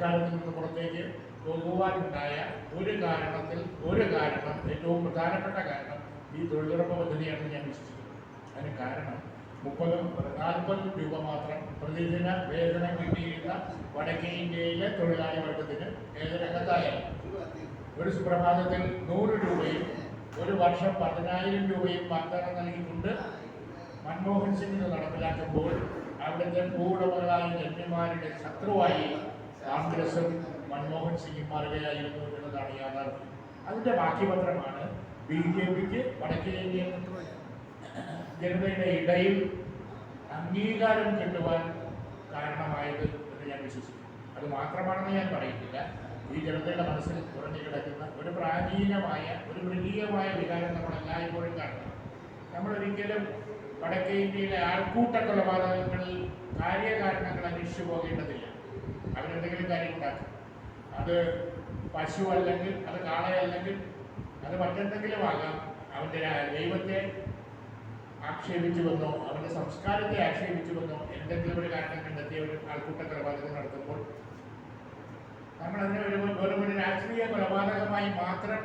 സംസ്കാരത്തിൽ നിന്ന് പുറത്തേക്ക് പോകുവാനുണ്ടായ ഒരു കാരണത്തിൽ ഒരു കാരണം ഏറ്റവും പ്രധാനപ്പെട്ട കാരണം ഈ തൊഴിലുറപ്പ് പദ്ധതിയാണെന്ന് ഞാൻ വിശ്വസിക്കുന്നു അതിന് കാരണം മുപ്പത് നാൽപ്പത് രൂപ മാത്രം പ്രതിദിന വേതനം കിട്ടിയിരുന്ന വടക്കേ ഇന്ത്യയിലെ തൊഴിലാളി വർഗത്തിന് ഏത് ഒരു സുപ്രഭാതത്തിൽ നൂറ് രൂപയും ഒരു വർഷം പതിനായിരം രൂപയും വാഗ്ദാനം നൽകിക്കൊണ്ട് മൻമോഹൻ സിംഗ് നടപ്പിലാക്കുമ്പോൾ അവിടുത്തെ ഭൂവുടമകളായ ജന്മിമാരുടെ ശത്രുവായി കോൺഗ്രസും മൻമോഹൻ സിംഗും മാറുകയായിരുന്നു എന്നതാണ് യാഥാർത്ഥ്യം അതിന്റെ ബാക്കി പത്രമാണ് ബി ജെ പിക്ക് വടക്കേ ഇന്ത്യൻ ജനതയുടെ ഇടയിൽ അംഗീകാരം കിട്ടുവാൻ കാരണമായത് എന്ന് ഞാൻ വിശ്വസിക്കുന്നു. അത് മാത്രമാണെന്ന് ഞാൻ പറയുന്നില്ല ഈ ജനതയുടെ മനസ്സിൽ കുറഞ്ഞു കിടക്കുന്ന ഒരു പ്രാചീനമായ ഒരു മൃഗീയമായ വികാരം നമ്മൾ എല്ലായ്പ്പോഴും കാണുന്നു. നമ്മൾ ഒരിക്കലും വടക്കേ ഇന്ത്യയിലെ ആൾക്കൂട്ട കൊലപാതകങ്ങളിൽ കാര്യകാരണങ്ങൾ അന്വേഷിച്ചു പോകേണ്ടതില്ല. അവരെന്തെങ്കിലും കാര്യം ഉണ്ടാക്കും. അത് പശു അല്ലെങ്കിൽ അത് കാളയല്ലെങ്കിൽ അത് മറ്റെന്തെങ്കിലും ആകാം അവന്റെ ദൈവത്തെ ആക്ഷേപിച്ചു വന്നോ അവന്റെ സംസ്കാരത്തെ ആക്ഷേപിച്ചു വന്നോ എന്തെങ്കിലും ഒരു കാരണം കണ്ടെത്തി ഒരു ആൾക്കൂട്ട കൊലപാതകം നടത്തുമ്പോൾ നമ്മൾ അതിനെ ഒരു വെറും ഒരു രാഷ്ട്രീയ കൊലപാതകമായി മാത്രം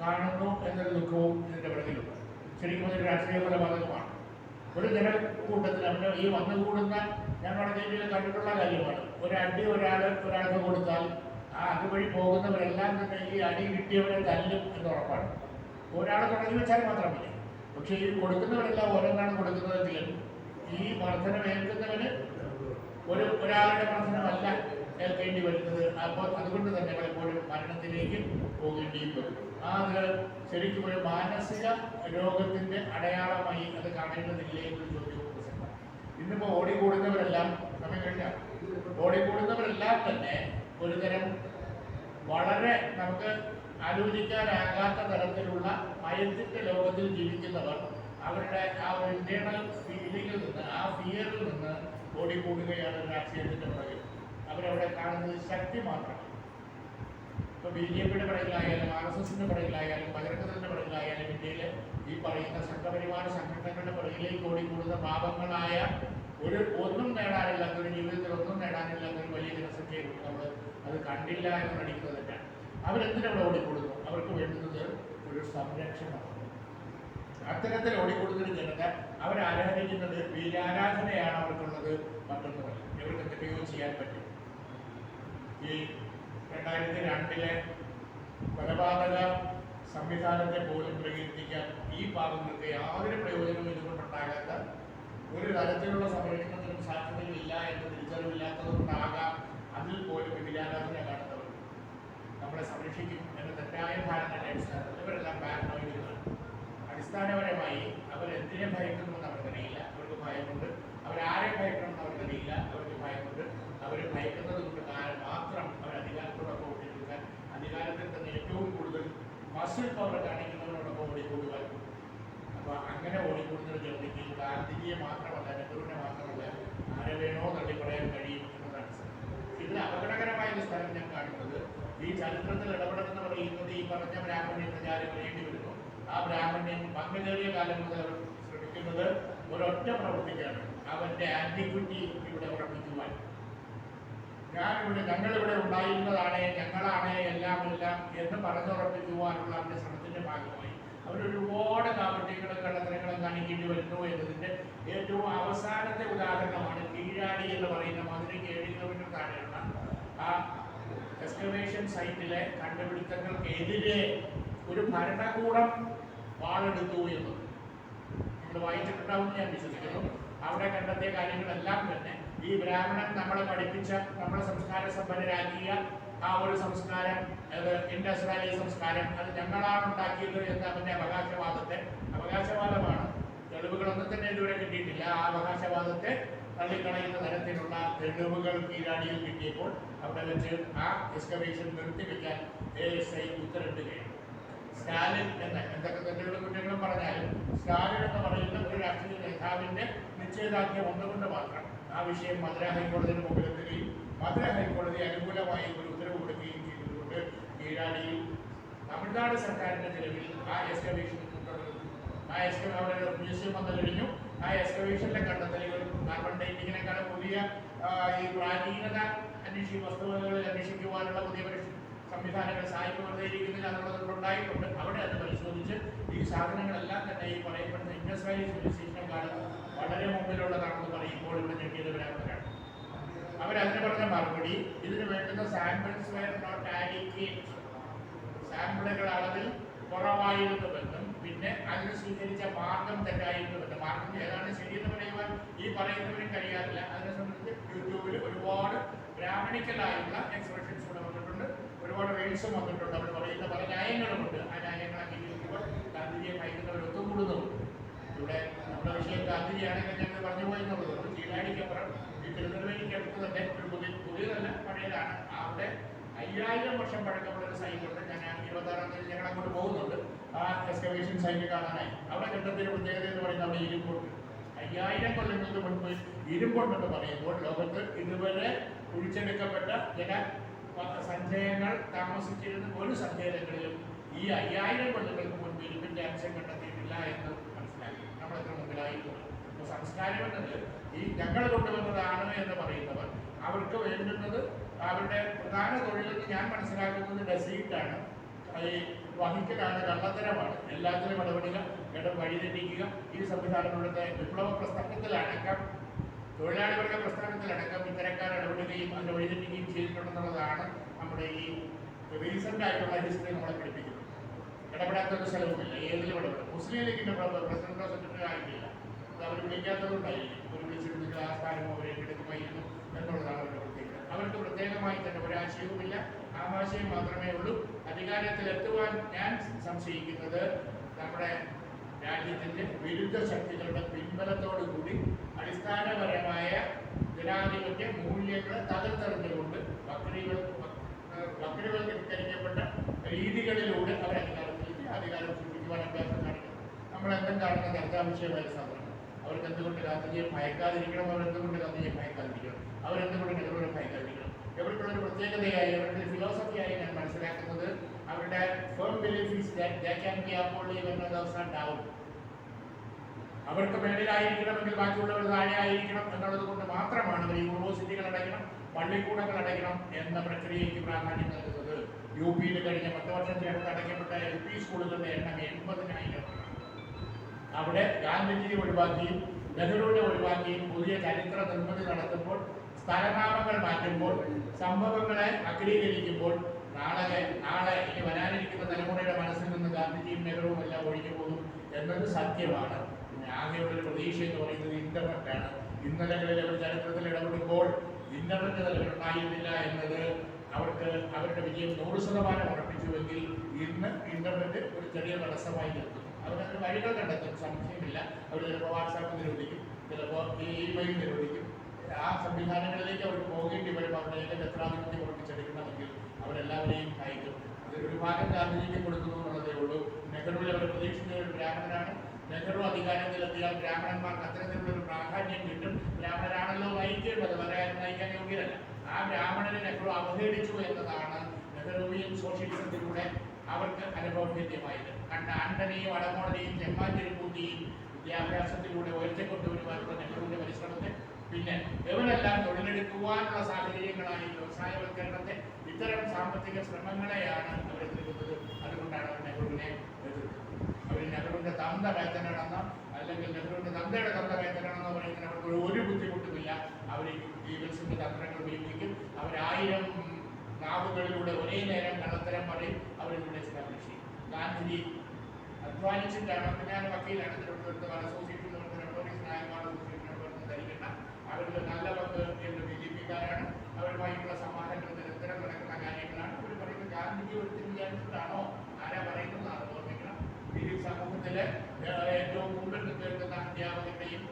കാണുന്നു എന്നൊരു ദുഃഖവും ഇതിന്റെ പിറകിലുണ്ട്. ശരിക്കും അതൊരു രാഷ്ട്രീയ കൊലപാതകമാണ്. ഒരു ജനക്കൂട്ടത്തിൽ നമ്മുടെ ഈ വന്നുകൂടുന്ന ഞാൻ വളരെ ജില്ലയിൽ കണ്ടിട്ടുള്ള കാര്യമാണ്. ഒരു അടി ഒരാൾ ഒരാൾക്ക് കൊടുത്താൽ ആ അതുവഴി പോകുന്നവരെല്ലാം തന്നെ ഈ അടി കിട്ടിയവരെ തല്ലും എന്ന് ഉറപ്പാണ്. ഒരാൾ തുടങ്ങി വെച്ചാൽ മാത്രമല്ല മതി. പക്ഷേ ഈ കൊടുക്കുന്നവരെല്ലാം ഓരോന്നാണ് കൊടുക്കുന്നതെങ്കിലും ഈ മർദ്ദനം ഏൽക്കുന്നവന് ഒരു ഒരാളുടെ മർദ്ദനമല്ല ഏൽക്കേണ്ടി വരുന്നത്. അപ്പോൾ അതുകൊണ്ട് തന്നെ പലപ്പോഴും മരണത്തിലേക്ക് പോകേണ്ടിയും വരും. ആ അത് ശരിക്കും ഒരു മാനസിക രോഗത്തിന്റെ അടയാളമായി അത് കാണേണ്ടതില്ലേ എന്നൊരു പ്രസക്തമാണ്. ഇന്നിപ്പോ ഓടിക്കൂടുന്നവരെല്ലാം സമയം കഴിഞ്ഞാൽ ഓടിക്കൂടുന്നവരെല്ലാം തന്നെ ഒരുതരം വളരെ നമുക്ക് ആലോചിക്കാനാകാത്ത തരത്തിലുള്ള മയത്തിന്റെ ലോകത്തിൽ ജീവിക്കുന്നവർ അവരുടെ ആ ഒരു ഇന്റേണൽ ഫീലിംഗിൽ നിന്ന് ആ ഫിയറിൽ നിന്ന് ഓടിക്കൂടുകയാണ് ആക്സിഡന്റിന്റെ പുറകിൽ. അവരവിടെ കാണുന്നത് ശക്തി മാത്രമാണ്. ഇപ്പൊ ബി ജെ പിയുടെ പടങ്ങളായാലും ആർ എസ് എസിന്റെ പടങ്ങളായാലും ഭദ്രകത്തിന്റെ പടങ്ങളായാലും ഇന്ത്യയിലെ ഈ പറയുന്ന സംഘപരിവാര സംഘടനകളുടെ പിറകിലേക്ക് ഓടിക്കൂടുന്ന പാപങ്ങളായ ഒരു ഒന്നും നേടാനില്ലാത്ത ഒരു ജീവിതത്തിൽ ഒന്നും നേടാനില്ലാത്ത ഒരു വലിയ ജനസംഖ്യയുണ്ട് നമ്മൾ അത് കണ്ടില്ല എന്ന് നടിക്കുന്നത് തന്നെയാണ്. അവരെന്തിനവിടെ ഓടിക്കൊടുക്കുന്നു അവർക്ക് വേണ്ടുന്നത് ഒരു സംരക്ഷണമാണ്. അത്തരത്തിൽ ഓടിക്കൊടുക്കുന്ന ജനത അവരാരാധിക്കുന്നത് വീരാരാധനയാണ് അവർക്കുള്ളത് മറ്റൊന്നുമല്ല. ഇവർക്ക് എന്തൊക്കെയോ ചെയ്യാൻ പറ്റും. ഈ രണ്ടായിരത്തി രണ്ടിലെ കൊലപാതക സംവിധാനത്തെ പോലും പ്രകീർത്തിക്കാൻ ഈ ഭാഗങ്ങൾക്ക് യാതൊരു പ്രയോജനവും ഇതുകൊണ്ടുണ്ടാകാത്ത ഒരു തരത്തിലുള്ള സംരക്ഷണത്തിനും സാധ്യതയും ഇല്ല എന്ന് തിരിച്ചറിവില്ലാത്തതുകൊണ്ടാകാം അതിൽ പോലും വിരാരാധന കാണുന്നവർ നമ്മളെ സംരക്ഷിക്കും എന്ന തെറ്റായ ധാരണയുടെ അടിസ്ഥാനത്തിൽ ഇവരെല്ലാം പാരനോയിഡുകളാണ്. അടിസ്ഥാനപരമായി അവർ എന്തിനെ ഭയക്കുന്നുവെന്ന് അവർക്കറിയില്ല അവർക്ക് ഭയമുണ്ട്. അവരാരെ ഭയക്കണമെന്ന് അവർക്കറിയില്ല അവർക്ക് ഭയമുണ്ട്. അവർ ഭയക്കുന്നത് കൊണ്ട് കാരണം മാത്രം അവർ അധികാരത്തോടൊപ്പം ഓടിക്കൊടുക്കാൻ അധികാരത്തിൽ തന്നെ ഏറ്റവും കൂടുതൽ മസിൽ പവർ കാണിക്കുന്നവരോടൊപ്പം ഓടിക്കൂടുവാൻ അപ്പൊ അങ്ങനെ ഓടിക്കൂടുന്ന ജനതയ്ക്ക് ഗാന്ധിജിയെ മാത്രമല്ല നെഹ്റുവിനെ മാത്രമല്ല ആരെ വേണോ തള്ളിപ്പറയാൻ കഴിയും എന്നതാണ്. ഇതിൽ അപകടകരമായ ഒരു സ്ഥലം ഞാൻ കാണുന്നത്. ഈ ചരിത്രത്തിൽ ഇടപെടുന്ന പറയുന്നത് ഈ പറഞ്ഞ ബ്രാഹ്മണ്യം പ്രചാരം വേണ്ടി വരുന്നു. ആ ബ്രാഹ്മണ്യം പങ്കുചേറിയ കാലം മുതൽ അവർ ശ്രമിക്കുന്നത് ഒരൊറ്റ പ്രവർത്തിക്കാണ്. അവന്റെ ആന്റിക്വിറ്റി ഇവിടെ ഉറപ്പിക്കുവാൻ. ഞാനിവിടെ ഞങ്ങളിവിടെ ഉണ്ടായിരുന്നതാണ് ഞങ്ങളാണ് എല്ലാം എന്ന് പറഞ്ഞുറപ്പിക്കുവാനുള്ള അവരുടെ ശ്രമത്തിന്റെ ഭാഗമായി. അവരൊരുപാട് കാപട്യങ്ങളും കള്ളത്തരങ്ങളും കാണിക്കേണ്ടി വരുന്നു എന്നതിന്റെ ഏറ്റവും അവസാനത്തെ ഉദാഹരണമാണ് കീഴാടി എന്ന് പറയുന്ന മധുരയ്ക്ക് ഏഴ് കിലോമീറ്റർ താഴെയുള്ള ആ എക്സ്കവേഷൻ സൈറ്റിലെ കണ്ടുപിടുത്തങ്ങൾക്കെതിരെ ഒരു ഭരണകൂടം വാളെടുത്തു എന്നത്. നമ്മൾ വായിച്ചിട്ടുണ്ടാവും ഞാൻ വിശ്വസിക്കുന്നു. അവിടെ കണ്ടെത്തിയ കാര്യങ്ങളെല്ലാം തന്നെ ഈ ബ്രാഹ്മണൻ നമ്മളെ പഠിപ്പിച്ച നമ്മളെ സംസ്കാര സമ്പന്നരാക്കിയ ആ ഒരു സംസ്കാരം അത് ഇൻഡസ് വാലി സംസ്കാരം അത് ഞങ്ങളാണ് ഉണ്ടാക്കിയത് എന്ന അവന്റെ അവകാശവാദത്തെ അവകാശവാദമാണ്. തെളിവുകളൊന്നും തന്നെ ഇതുവരെ കിട്ടിയിട്ടില്ല. ആ അവകാശവാദത്തെ തള്ളിക്കളയുന്ന തരത്തിലുള്ള തെളിവുകൾ കീഴാടിയിൽ കിട്ടിയപ്പോൾ അവിടെ വെച്ച് ആ എക്സ്കവേഷൻ നിർത്തിവെക്കാൻ എ എസ് ഐ ഉത്തരവിടുകയാണ്. സ്റ്റാലിൻ എന്ന എന്തൊക്കെ തെറ്റുകളും കുറ്റങ്ങളും പറഞ്ഞാലും സ്റ്റാലിൻ എന്ന് പറയുന്ന ഒരു രാഷ്ട്രീയ നേതാവിന്റെ നിശ്ചയദാർഢ്യം ഒന്നുകൊണ്ട് മാത്രം ആ വിഷയം മധുര ഹൈക്കോടതിയുടെ മുമ്പിൽ എത്തുകയും മധുര ഹൈക്കോടതി അനുകൂലമായി ഒരു ഉത്തരവ് കൊടുക്കുകയും ചെയ്തതുകൊണ്ട് കീഴാടിയിൽ തമിഴ്നാട് സർക്കാരിന്റെ നിലവിൽ ആ എക്സ്കവേഷൻ ആ എക്സ്കവ അവിടെ മ്യൂസിയം വന്നു കഴിഞ്ഞു. ആ എക്സ്കവേഷനിലെ കണ്ടെത്തലുകൾ കാർബൺ ടൈപ്പിങ്ങിനെക്കാൾ പുതിയ ഈ പ്രാചീനത അന്വേഷിക്കും വസ്തുവകകൾ അന്വേഷിക്കുവാനുള്ള പുതിയ സംവിധാനങ്ങൾ സായിപ്പ് എന്നുള്ളത് ഉണ്ടായിട്ടുണ്ട്. അവിടെ അത് പരിശോധിച്ച് ഈ സാധനങ്ങളെല്ലാം തന്നെ ഈ പറയപ്പെടുന്ന ഇൻഡസ്ട്രിയൽ സിവിലൈസേഷനെക്കാളും വളരെ മുമ്പിലുള്ളതാണെന്ന് പറയുമ്പോൾ ഇവിടെ ഞെട്ടിയത് അവർ അവരതിന് പറഞ്ഞ മറുപടി ഇതിന് വേണ്ടുന്ന സാമ്പിൾസ് വെയർ നോട്ട് ആഡിക്വേറ്റ് സാമ്പിളുകൾ അളവിൽ കുറവായിരുന്നുവെന്നും പിന്നെ അതിന് സ്വീകരിച്ച മാർഗം തെറ്റായിരുന്നുവെന്നും. മാർഗം ഏതാണ്? ശരിയെന്ന് പറയുവാൻ ഈ പറയുന്നവരും കഴിയാറില്ല. അതിനെ സംബന്ധിച്ച് യൂട്യൂബിൽ ഒരുപാട് ബ്രാഹ്മണിക്കലായുള്ള എക്സ്പ്രഷൻസ് ഇവിടെ വന്നിട്ടുണ്ട്. ഒരുപാട് റീൽസും വന്നിട്ടുണ്ട്. അവർ പറയുന്ന പല ന്യായങ്ങളുമുണ്ട്. ആ ന്യായങ്ങളൊക്കെ അംഗീകരിക്കുമ്പോൾ ഗാന്ധിജിയെ ഭയക്കുന്നവർ ഒത്തുകൂടുന്നുമുണ്ട് ഇവിടെ വിഷയം ഗാന്ധിജിയാണെങ്കിൽ ഞങ്ങൾ പറഞ്ഞു പോയെന്നുള്ളത്. ചീലാടിക്കപ്പുറം ഈ തിരുനെൽവേലിക്കടുത്ത് തന്നെ ഒരു പുതിയ പുതിയതല്ല പഴയതാണ്. അവിടെ അയ്യായിരം വർഷം പഴക്കമുള്ള ഒരു ഞാൻ ഇരുപത്താറാം തീയതി ഞങ്ങൾ അങ്ങോട്ട് പോകുന്നുണ്ട്. ആ എക്സ്കവേഷൻ സൈറ്റ് കാണാനായി. അവിടെ കണ്ടെത്തിയ പ്രത്യേകത എന്ന് പറയുന്നത് അവിടെ ഇരുമ്പുണ്ട്. അയ്യായിരം കൊല്ലങ്ങൾക്ക് മുൻപ് ഇരുമ്പുണ്ടെന്ന് പറയുമ്പോൾ ലോകത്ത് ഇതുവരെ കുഴിച്ചെടുക്കപ്പെട്ട ചില സഞ്ചയങ്ങൾ താമസിച്ചിരുന്ന ഒരു സഞ്ചയങ്ങളിലും ഈ അയ്യായിരം കൊല്ലങ്ങൾക്ക് മുൻപ് ഇരുമ്പിന്റെ അംശം കണ്ടെത്തിയിട്ടില്ല എന്ന് എത്ര സംസ്കാരം എന്നത് ഈ ഞങ്ങൾ കൊണ്ടുവന്നതാണ് എന്ന് പറയുന്നവർ അവർക്ക് വേണ്ടുന്നത് അവരുടെ പ്രധാന തൊഴിലെന്ന് ഞാൻ മനസ്സിലാക്കുന്നത് ഡെസീറ്റാണ് ഈ വഹിക്കലാണ് കള്ളത്തരമാണ്. എല്ലാത്തിനും ഇടപെടുക ഇട വഴിതെറ്റിക്കുക ഈ സംവിധാനം വിപ്ലവ പ്രസ്ഥാനത്തിലടക്കം തൊഴിലാളി പ്രസ്ഥാനത്തിലടക്കം ഇത്തരക്കാർ ഇടപെടുകയും അതിന് വഴിതെറ്റിക്കുകയും ചെയ്തിട്ടുണ്ടെന്നുള്ളതാണ് നമ്മുടെ ഈ റീസെന്റ് ആയിട്ടുള്ള ഹിസ്റ്ററി നമ്മളെ പഠിപ്പിക്കുന്നത്. ഇടപെടാത്ത ഒരു സ്ഥലവുമില്ല. ഏതിലും ഇടപെടും. മുസ്ലിം ലീഗിന്റെ പ്രസിഡന്റോ സെക്രട്ടറി അത് ഒരു ആ സ്ഥാനം അവർ ഏറ്റെടുക്കുമായിരുന്നു എന്നുള്ളതാണ് അവരുടെ പ്രത്യേകത അവർക്ക് പ്രത്യേകമായി തന്നെ ഒരാശയവുമില്ല ആമാശയം മാത്രമേ ഉള്ളൂ അധികാരത്തിൽ എത്തുവാൻ ഞാൻ സംശയിക്കുന്നത് നമ്മുടെ രാജ്യത്തിന്റെ വിരുദ്ധ ശക്തികളുടെ പിൻബലത്തോടു കൂടി അടിസ്ഥാനപരമായ ജനാധിപത്യ മൂല്യങ്ങളെ തകർത്തെറിഞ്ഞുകൊണ്ട് വക്രീകൾ വക്രീവൽക്കരിക്കപ്പെട്ട രീതികളിലൂടെ അവർ അധികാരത്തിലേക്ക് അധികാരം സൂക്ഷിക്കുവാൻ അഭ്യാസം കാണിക്കണം നമ്മൾ എന്തും കാണുന്ന ചർച്ചാ വിഷയമായ സാധനം അവർക്ക് എന്തുകൊണ്ട് ഗാന്ധിജിയെ ഭയക്കാതിരിക്കണം അവർ എന്തുകൊണ്ട് ഗാന്ധിജിയെ ഭയക്കാതിരിക്കണം അവരെന്തുകൊണ്ട് നെഹ്റുവിനെ ഭയക്കാതിരിക്കണം ഇവർക്കുള്ള ഒരു പ്രത്യേകതയായി അവരുടെ ഫിലോസഫിയായി ഞാൻ മനസ്സിലാക്കുന്നത് അവരുടെ ഫേം ബിലീഫ് ദാറ്റ് അവർക്ക് മേളിലായിരിക്കണമെങ്കിൽ ബാക്കിയുള്ളവർ താഴെ ആയിരിക്കണം എന്നുള്ളത് കൊണ്ട് മാത്രമാണ് അവർ യൂണിവേഴ്സിറ്റികൾ അടയ്ക്കണം പള്ളിക്കൂടങ്ങൾ അടയ്ക്കണം എന്ന പ്രക്രിയയ്ക്ക് പ്രാധാന്യം നൽകുന്നത്. യു പിയിൽ കഴിഞ്ഞ പത്ത് വർഷത്തിനടുത്ത് അടയ്ക്കപ്പെട്ട എൽ പി സ്കൂളുകളുടെ എണ്ണം എൺപതിനായിരം. അവിടെ ഗാന്ധിജിയെ ഒഴിവാക്കിയും നെഹ്റുവിനെ ഒഴിവാക്കിയും പുതിയ ചരിത്ര നിർമ്മിതി നടത്തുമ്പോൾ സ്ഥലനാമങ്ങൾ മാറ്റുമ്പോൾ സംഭവങ്ങളെ അഗ്രീകരിക്കുമ്പോൾ നാളെ നാളെ ഇനി വരാനിരിക്കുന്ന തലമുറയുടെ മനസ്സിൽ നിന്ന് ഗാന്ധിജിയും നെഹ്റുവും എല്ലാം ഒഴിഞ്ഞു പോകും എന്നത് സത്യമാണ്. ആകെയുള്ള പ്രതീക്ഷ എന്ന് പറയുന്നത് ഇന്റർനെറ്റാണ് ഇന്നലകളിൽ അവർ ചരിത്രത്തിൽ ഇടപെടുമ്പോൾ ഇന്റർനെറ്റ് നിലവിലുണ്ടായിരുന്നില്ല എന്നത് അവർക്ക് അവരുടെ വിജയം നൂറ് ശതമാനം ഉറപ്പിച്ചുവെങ്കിൽ ഇന്ന് ഇന്റർനെറ്റ് ഒരു ചെറിയ തടസ്സമായി നിൽക്കും അവരതിന് വഴികൾ കണ്ടെത്തും. സംശയമില്ല. അവർ ചിലപ്പോൾ വാട്സാപ്പ് നിരോധിക്കും ചിലപ്പോൾ ഇമെയിൽ നിരോധിക്കും ആ സംവിധാനങ്ങളിലേക്ക് അവർ പോകേണ്ടി വരും അവരുടെ എത്രാധിപത്യം ഉറപ്പിച്ചെടുക്കണമെങ്കിൽ അവരെല്ലാവരെയും അയക്കും. അതൊരു ഭാഗം ഗാന്ധിജിക്ക് കൊടുക്കുന്നു എന്നുള്ളതേ ഉള്ളൂ. നെഹ്റുവിൽ അവർ പ്രതീക്ഷിക്കുന്ന ഒരു ബ്രാഹ്മണനാണ്. നെഹ്റു അധികാരത്തിലെത്തിയാൽ ബ്രാഹ്മണന്മാർക്ക് അത്തരത്തിലുള്ള ഒരു പ്രാധാന്യം കിട്ടും. ബ്രാഹ്മണരാണല്ലോ നയിക്കേണ്ടത് വേറെ ആരും നയിക്കാൻ യോഗ്യരല്ല. ആ ബ്രാഹ്മണനെ നെഹ്റു അവഹേളിച്ചു എന്നതാണ് നെഹ്റുവിയൻ സോഷ്യലിസത്തിലൂടെ അവർക്ക് അനുഭവവേദ്യമായത് കണ്ട ആന്റണിയും അടമോടനെയും ചെമ്മാഞ്ചേരിപ്പൂത്തിയും വിദ്യാഭ്യാസത്തിലൂടെ ഉയർത്തിക്കൊണ്ടുവരുവാനുള്ള നെഹ്റുവിന്റെ പരിശ്രമത്തെ പിന്നെ ഇവരെല്ലാം തൊഴിലെടുക്കുവാനുള്ള സാഹചര്യങ്ങളായി വ്യവസായവൽക്കരണത്തെ ഇത്തരം സാമ്പത്തിക ശ്രമങ്ങളെയാണ് അവർ എതിർക്കുന്നത്. അതുകൊണ്ടാണ് അവർ നെഹ്റുവിനെ അവർ നെഹ്റുവിന്റെ തന്ത വേതനാണെന്നോ അല്ലെങ്കിൽ നെഹ്റുവിന്റെ തന്തയുടെ തന്ത വേതനാണെന്നോ പറയുന്നതിന് അവർക്ക് ഒരു- ബുദ്ധിമുട്ടുമില്ല. അവർ ഈ വിൽസിന്റെ തന്ത്രങ്ങൾ ഉപയോഗിക്കും. അവരായിരം ഒരേ നേരം കള്ളത്തരം പറയും അവരിവിടെ എസ്റ്റാബ്ലിഷ് ചെയ്യും ഗാന്ധിജി അധ്വാനിച്ചിട്ടാണ് ഞാൻ വക്കീലാണ് തിരുവനന്തപുരത്ത് ബാർ അസോസിയേഷൻ അസോസിയേഷൻ ധരിക്കണ്ട അവരുടെ നല്ല പങ്ക് എന്ന് ബി ജെ പിക്കാരാണ്. അവരുമായിട്ടുള്ള സമാധാനങ്ങൾ നിരന്തരം നടക്കുന്ന കാര്യങ്ങളാണ്. അവർ പറയുന്നത് ഗാന്ധിജി ഒരു തിരിച്ചാണോ ആരാ പറയുന്നതാണ് ഓർമ്മിക്കണം. ഈ സമൂഹത്തിലെ ഏറ്റവും മുമ്പിൽ നിൽക്കുന്ന അധ്യാപകരുടെയും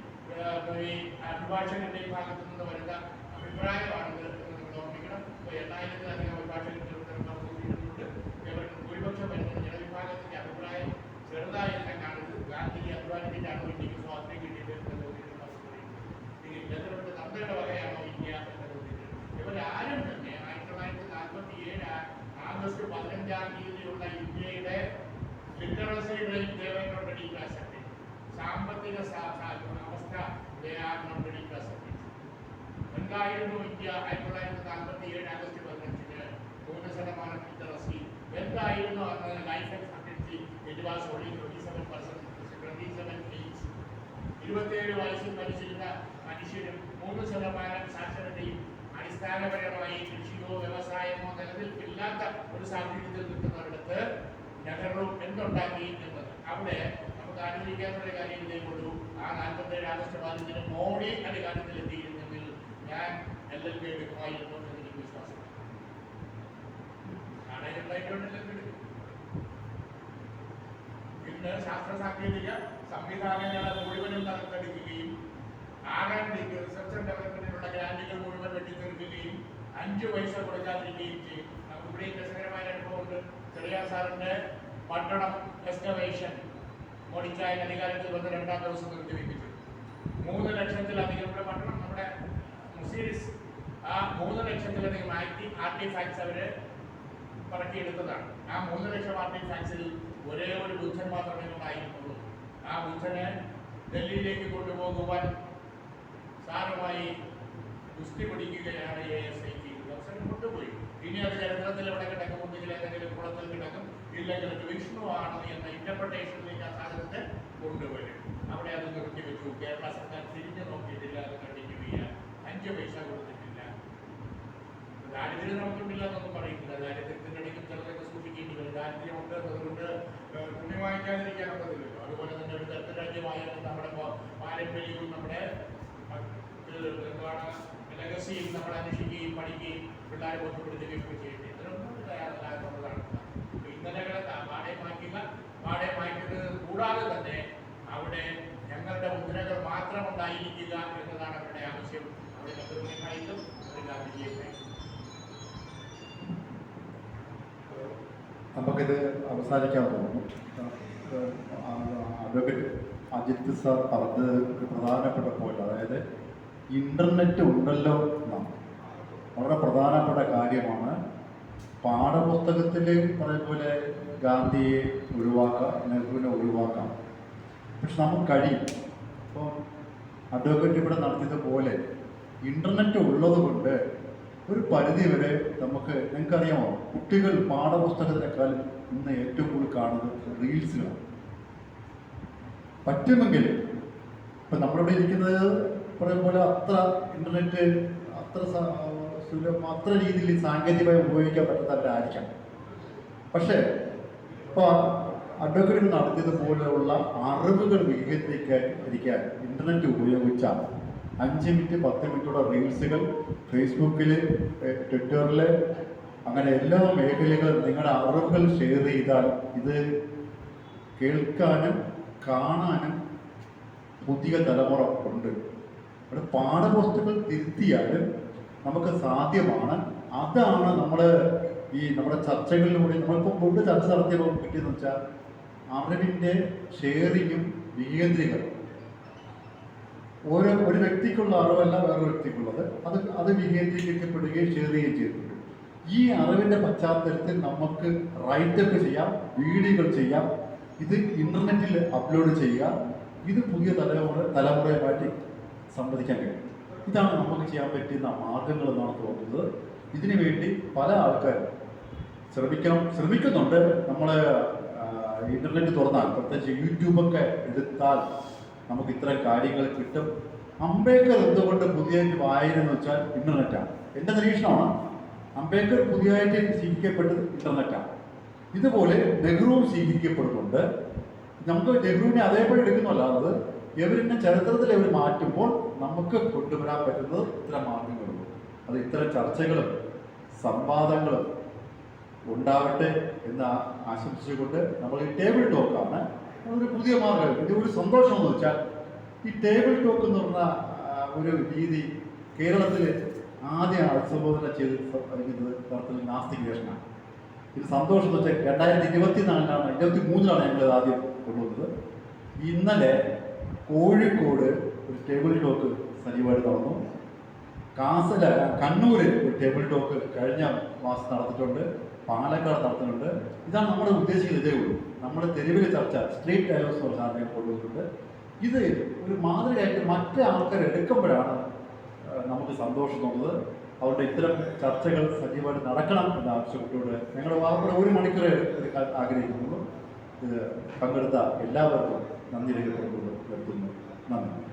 ഈ അഭിഭാഷകരുടെയും ഭാഗത്തു നിന്ന് വരുന്ന അഭിപ്രായമാണിത് എന്ന് നിങ്ങൾ ഓർമ്മിക്കണം ഇപ്പോൾ എണ്ണായിരത്തിലധികം അഭിഭാഷകർ തിരുവനന്തപുരം അസോസിയേഷനുണ്ട് ഇവർ ഭൂരിപക്ഷം വരുന്ന ജനവിഭാഗത്തിന്റെ അഭിപ്രായം ചെറുതായെല്ലാം കാണുന്നത് ഗാന്ധിജി അധ്വാനിച്ചിട്ടാണോ ഇന്ത്യയ്ക്ക് സ്വാതന്ത്ര്യം കിട്ടിയത് എന്ന് ചോദിക്കുന്ന അവസ്ഥയുണ്ട്. ഈ നെഹ്റുവിന്റെ തന്തയുടെ വകയാണോ ഇന്ത്യ എന്ന് ചോദിക്കുന്നത് ഇവരാരും തന്നെ ആയിരത്തി തൊള്ളായിരത്തി നാൽപ്പത്തി ഏഴ് ആഗസ്റ്റ് പതിനഞ്ചാം തീയതിയുള്ള ഇന്ത്യയുടെ ലിറ്ററസി റേറ്റ് ദേവേന്ദ്ര മെഡിക്കൽ സർട്ടിഫിക്കറ്റ് സാമ്പത്തിക സാ- സാ- അവസ്ഥ they are not medical certificate എന്തായിരുന്നു ഇന്ത്യ ആയിരത്തി തൊള്ളായിരത്തി നാൽപ്പത്തി ഏഴ് ആഗസ്റ്റ് പതിനഞ്ചിന് മൂന്ന് ശതമാനം ലിറ്ററസി എന്തായിരുന്നു അന്ന് life expectancy it was only twenty seven percent twenty seven eight ഇരുപത്തിയേഴ് വയസ്സിൽ മരിച്ചിരുന്ന മനുഷ്യരും മൂന്ന് ശതമാനം സാക്ഷരതയും അടിസ്ഥാനപരമായി കൃഷിയോ വ്യവസായമോ നിലനിൽപ്പില്ലാത്ത ഒരു സാഹചര്യത്തിൽ നിൽക്കുന്നവരിടത്ത് നെഹ്റു എന്തുണ്ടാക്കി എന്നത് അവിടെ നമുക്ക് ആലോചിക്കാനുള്ള ഒരു കാര്യം ഇതേ ഉള്ളൂ. ആ നാൽപ്പത്തേഴ് ആഗസ്റ്റ് പതിനഞ്ചിന് മോഡി എത്തിയിരുന്നെങ്കിൽ ഞാൻ എടുക്കുമായിരുന്നു എന്ന് എനിക്ക് വിശ്വാസം നാണയമുണ്ടായിട്ടുണ്ടെങ്കിൽ എടുക്കും ഇന്ന് ശാസ്ത്ര സാങ്കേതിക സംവിധാനങ്ങളെ മുഴുവനും തകർത്തെടുക്കുകയും ആറാണ്ടിക്ക് റിസർച്ച് ആൻഡ് ഡെവലപ്മെന്റിനുള്ള ഗ്രാന്റുകൾ മുഴുവൻ വെട്ടിത്തീർക്കുകയും അഞ്ച് പൈസ കൊടുക്കാതിരിക്കുകയും ചെയ്യും നമുക്ക് ഇവിടെയും രസകരമായ അനുഭവമുണ്ട് ചെറിയ സാറിന്റെ പട്ടണം എക്സ്കവേഷൻ മോഡിച്ചായ അധികാരത്തിൽ വന്ന് രണ്ടാം ദിവസം നിർത്തിവെപ്പിച്ചു മൂന്ന് ലക്ഷത്തിലധികം നമ്മുടെ പട്ടണം നമ്മുടെ മുസീരിസ് ആ മൂന്ന് ലക്ഷത്തിലധികം ആക്ടി ആർട്ടിഫാക്ട്സ് അവർ പറക്കിയെടുത്തതാണ്. ആ മൂന്ന് ലക്ഷം ആർട്ടിഫാക്ട്സിൽ ഒരേ ഒരു ബുദ്ധൻ മാത്രമേ ഉണ്ടായിരുന്നുള്ളൂ. ആ ബുദ്ധനെ ഡൽഹിയിലേക്ക് കൊണ്ടുപോകുവാൻ സാറുമായി ഗുസ്തി പിടിക്കുകയാണ് എ എസ് ഐ ടി അവസരം കൊണ്ടുപോയി. ഇനി അത് ചരിത്രത്തിൽ എവിടെ കിടക്കുന്നുണ്ടെങ്കിൽ ഏതെങ്കിലും കുളത്തിൽ കിടക്കും? ഇല്ലെങ്കിൽ വിഷ്ണു ആണ് എന്ന ഇന്റർപ്രിട്ടേഷനിലേക്ക് ആ സാധനത്തെ കൊണ്ടുവരും അവിടെ അത് നിർത്തിവെച്ചു കേരള സർക്കാർ തിരിഞ്ഞു നോക്കിയിട്ടില്ല അത് കണ്ടിന്യൂ ചെയ്യാൻ അഞ്ച് പൈസ കൊടുത്തിട്ടില്ല ദാരിദ്ര്യം നമുക്കുണ്ടില്ല എന്നൊന്നും പറയുന്നില്ല. ദാരിദ്ര്യത്തിന്റെ ഇടയ്ക്ക് ചിലതൊക്കെ സൂക്ഷിക്കേണ്ടി വരും ദാരിദ്ര്യമുണ്ട് അതുകൊണ്ട് പുണ്യം വാങ്ങിക്കാതിരിക്കാൻ പറ്റത്തില്ലല്ലോ അതുപോലെ തന്നെ ഒരു ദത്ത രാജ്യമായാലും നമ്മുടെ പാരമ്പര്യവും നമ്മുടെ എന്താണ് ലഗസിയും നമ്മൾ അന്വേഷിക്കുകയും പഠിക്കുകയും പിള്ളേരെ ബോധ്യപ്പെടുത്തുകയും ഒക്കെ ചെയ്യേണ്ടി ഇതിനൊന്നും തയ്യാറല്ല എന്നുള്ളതാണ് ഇന്നലകളെ പാടെ മാറ്റുക പാടെ മാറ്റുന്നത് കൂടാതെ തന്നെ അവിടെ ഞങ്ങളുടെ മുദ്രകൾ മാത്രം ഉണ്ടായിരിക്കുക എന്നതാണ് അവരുടെ ആവശ്യം. അവിടെ നെഹ്റുവിനായിട്ടും ഒരു ഗാന്ധിജിയായിട്ടും നമുക്കിത് അവസാനിക്കാൻ തോന്നുന്നു അഡ്വക്കേറ്റ് അജിത് സാർ പറഞ്ഞത് ഒരു പ്രധാനപ്പെട്ട പോയിന്റ് അതായത് ഇന്റർനെറ്റ് ഉണ്ടല്ലോ എന്നാണ്. വളരെ പ്രധാനപ്പെട്ട കാര്യമാണ്. പാഠപുസ്തകത്തിൽ പോലെ ഗാന്ധിയെ ഒഴിവാക്കാം നെഹ്റുവിനെ ഒഴിവാക്കാം. പക്ഷെ നമുക്ക് കഴിയും. ഇപ്പോൾ അഡ്വക്കേറ്റ് ഇവിടെ നടത്തിയതുപോലെ ഇന്റർനെറ്റ് ഉള്ളത് കൊണ്ട് ഒരു പരിധി വരെ നമുക്ക് നിങ്ങൾക്കറിയാമോ? കുട്ടികൾ പാഠപുസ്തകത്തെക്കാൾ ഇന്ന് ഏറ്റവും കൂടുതൽ കാണുന്നത് റീൽസിലാണ്. പറ്റുമെങ്കിൽ ഇപ്പം നമ്മളിവിടെ ഇരിക്കുന്നത് പറയും പോലെ അത്ര ഇന്റർനെറ്റ് അത്ര സുലഭം അത്ര രീതിയിൽ സാങ്കേതികമായി ഉപയോഗിക്കാൻ പറ്റുന്നവരായിരിക്കാം പക്ഷേ ഇപ്പോൾ അഡ്വക്കേറ്റ് നടത്തിയതുപോലെയുള്ള അറിവുകൾ വികസിപ്പിക്കാൻ ഇന്റർനെറ്റ് ഉപയോഗിച്ചാൽ അഞ്ച് മിനിറ്റ് പത്ത് മിനിറ്റുള്ള റീൽസുകൾ ഫേസ്ബുക്കിൽ ട്വിറ്ററിൽ അങ്ങനെ എല്ലാ മേഖലകളും നിങ്ങളുടെ അറിവുകൾ ഷെയർ ചെയ്താൽ ഇത് കേൾക്കാനും കാണാനും പുതിയ തലമുറ ഉണ്ട്. അവിടെ പാഠപുസ്തകങ്ങൾ തിരുത്തിയാലും നമുക്ക് സാധ്യമാണ്. അതാണ് നമ്മൾ ഈ നമ്മുടെ ചർച്ചകളിലൂടെ നമ്മളിപ്പോൾ മുമ്പ് ചർച്ച നടത്തിയപ്പോൾ കിട്ടിയെന്ന് വെച്ചാൽ അറിവിന്റെ ഷെയറിങ്ങും വികേന്ദ്രീകരണം ഓരോ ഒരു വ്യക്തിക്കുള്ള അറിവല്ല വേറൊരു വ്യക്തിക്കുള്ളത്. അത് അത് വികേന്ദ്രീകരിക്കപ്പെടുകയും ഷെയർ ചെയ്യുകയും ചെയ്തിട്ടുണ്ട് ഈ അറിവിന്റെ പശ്ചാത്തലത്തിൽ നമുക്ക് റൈറ്റപ്പ് ചെയ്യാം വീഡിയോകൾ ചെയ്യാം ഇത് ഇന്റർനെറ്റിൽ അപ്ലോഡ് ചെയ്യാം ഇത് പുതിയ തലമുറ തലമുറയുമായിട്ട് സംവദിക്കാൻ കഴിയും. ഇതാണ് നമുക്ക് ചെയ്യാൻ പറ്റുന്ന മാർഗങ്ങൾ എന്നാണ് തോന്നുന്നത്. ഇതിനു വേണ്ടി പല ആൾക്കാരും ശ്രമിക്കണം ശ്രമിക്കുന്നുണ്ട്. നമ്മൾ ഇന്റർനെറ്റ് തുറന്നാൽ പ്രത്യേകിച്ച് യൂട്യൂബൊക്കെ എടുത്താൽ നമുക്ക് ഇത്തരം കാര്യങ്ങൾ കിട്ടും. അംബേദ്കർ എന്തുകൊണ്ട് പുതിയ വായന എന്ന് വെച്ചാൽ ഇന്റർനെറ്റാണ് എന്റെ നിരീക്ഷണമാണ്. അംബേദ്കർ പുതിയതായിട്ട് സ്വീകരിക്കപ്പെട്ടത് ഇന്റർനെറ്റാണ് ഇതുപോലെ നെഹ്റുവും സ്വീകരിക്കപ്പെടുന്നുണ്ട്. നമുക്ക് നെഹ്റുവിനെ അതേപോലെ എടുക്കുന്നല്ല അത് ഇവരിനെ ചരിത്രത്തിൽ ഇവർ മാറ്റുമ്പോൾ നമുക്ക് കൊണ്ടുവരാൻ പറ്റുന്നത് ഇത്തരം മാർഗങ്ങളുള്ളൂ അത് ഇത്തരം ചർച്ചകളും സംവാദങ്ങളും ഉണ്ടാവട്ടെ എന്ന് ആശംസിച്ചുകൊണ്ട് നമ്മൾ ഈ ടേബിൾ ടോക്കാണ് അതൊരു പുതിയ മാർഗം. ഇതിന്റെ ഒരു സന്തോഷം എന്ന് വെച്ചാൽ ഈ ടേബിൾ ടോക്ക് എന്ന് പറഞ്ഞ ഒരു രീതി കേരളത്തിൽ ആദ്യം അഭിസംബോധന ചെയ്ത് പഠിക്കുന്നത് തരത്തിൽ നാസ്തിക് വേഷനാണ് ഇത് സന്തോഷം വെച്ചാൽ രണ്ടായിരത്തി ഇരുപത്തിനാലിലാണ് ഇരുപത്തി മൂന്നിലാണ് ഞങ്ങൾ ആദ്യം കൊണ്ടുവന്നത്. ഇന്നലെ കോഴിക്കോട് ഒരു ടേബിൾ ടോക്ക് സജീവമായിട്ട് നടന്നു. കാസല കണ്ണൂരിൽ ഒരു ടേബിൾ ടോക്ക് കഴിഞ്ഞ മാസം നടത്തിയിട്ടുണ്ട്. പാലക്കാട് നടത്തുന്നുണ്ട്. ഇതാണ് നമ്മൾ ഉദ്ദേശിക്കുന്നത് ഇതേ ഉള്ളൂ. നമ്മുടെ തെരുവിലെ ചർച്ച സ്ട്രീറ്റ് ഡയലോഗ്സ് എന്ന് പറഞ്ഞ സാധനം കൊണ്ടുവന്നിട്ടുണ്ട്. ഇത് ഒരു മാതൃകയായിട്ട് മറ്റു ആൾക്കാർ എടുക്കുമ്പോഴാണ് നമുക്ക് സന്തോഷം തോന്നുന്നത് അവരുടെ ഇത്തരം ചർച്ചകൾ സജീവമായിട്ട് നടക്കണം എന്ന ആവശ്യപ്പെട്ടുകൊണ്ട് ഞങ്ങൾ വാർത്തയുടെ ഒരു മണിക്കൂർ ആഗ്രഹിക്കുന്നു ഇത് പങ്കെടുത്ത എല്ലാവർക്കും നന്ദി രേഖപ്പെടുത്തുന്നു. നന്ദി.